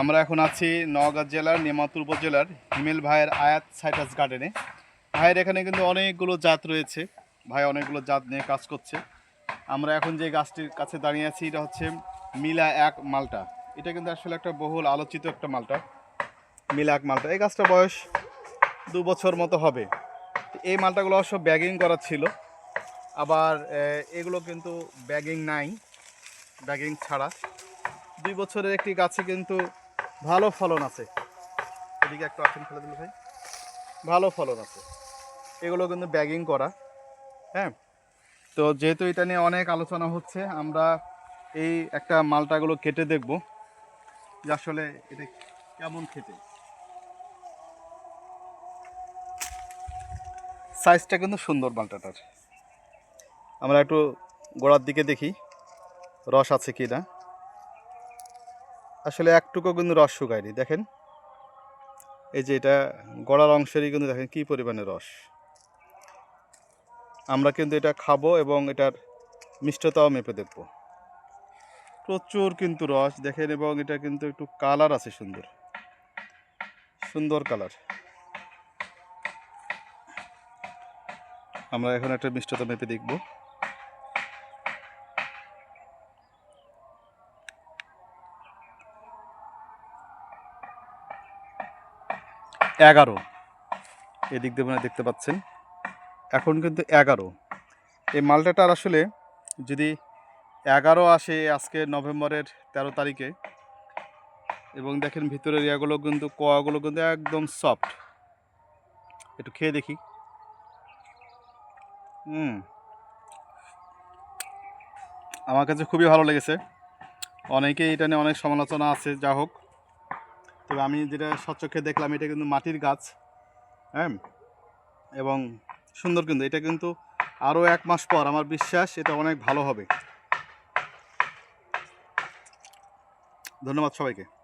আমরা এখন আছি নওগাঁ জেলার নেমাতুর উপজেলার হিমেল ভাইয়ের আয়াত সাইটাস গার্ডেনে। ভাইয়ের এখানে কিন্তু অনেকগুলো জাত রয়েছে। ভাই অনেকগুলো জাত নিয়ে কাজ করছে। আমরা এখন যে গাছটির কাছে দাঁড়িয়ে আছি, এটা হচ্ছে মিলা এক মালটা। এটা কিন্তু আসলে একটা বহুল আলোচিত একটা মালটা। মিলা এক মালটা। এই গাছটা বয়স দু বছর মতো হবে। এই মালটাগুলো অবশ্য ব্যাগিং করা ছিল। আবার এগুলো কিন্তু ব্যাগিং নাই। ব্যাগিং ছাড়া। দুই বছরের একটি গাছে কিন্তু ভালো ফলন আছে। এদিকে একটু আসেন ফেলে দিল ভাই। ভালো ফলন আছে। এগুলো কিন্তু ব্যাগিং করা। হ্যাঁ? তো যেহেতু এটা নিয়ে অনেক আলোচনা হচ্ছে, আমরা এই একটা মালটাগুলো কেটে দেখব যে আসলে এটা কেমন খেতে। সাইজটা কিন্তু সুন্দর মালটাটার। আমরা একটু গোড়ার দিকে দেখি। রস আছে কি না আসলে একটুকু কিন্তু রস শুকায়নি, দেখেন। এই যে এটা গড়ার অংশেরই কিন্তু দেখেন কী পরিমাণে রস। আমরা কিন্তু এটা খাব এবং এটার মিষ্টতাও মেপে দেখব। প্রচুর কিন্তু রস, দেখেন, এবং এটা কিন্তু একটু কালার আছে সুন্দর। সুন্দর কালার। আমরা এখন একটা মিষ্টতা মেপে দেখব। এগারো। এদিক দিয়ে দেখতে পাচ্ছেন। এখন কিন্তু এগারো। এই মালটাটার আসলে যদি এগারো আসে আজকে নভেম্বরের তেরো তারিখে, এবং দেখেন ভিতরের ইয়াগুলো কিন্তু, কোয়াগুলো কিন্তু একদম সফট একটু খেয়ে দেখি। হুম। আমার কাছে খুবই ভালো লেগেছে। অনেকেই এটা নিয়ে অনেক সমালোচনা আছে। যা হোক তবে আমি যেটা স্বচ্ছকে দেখলাম, এটা কিন্তু মাটির গাছ হ্যাঁ? এবং সুন্দর কিন্তু। এটা কিন্তু আরও এক মাস পর, আমার বিশ্বাস এটা অনেক ভালো হবে। ধন্যবাদ সবাইকে।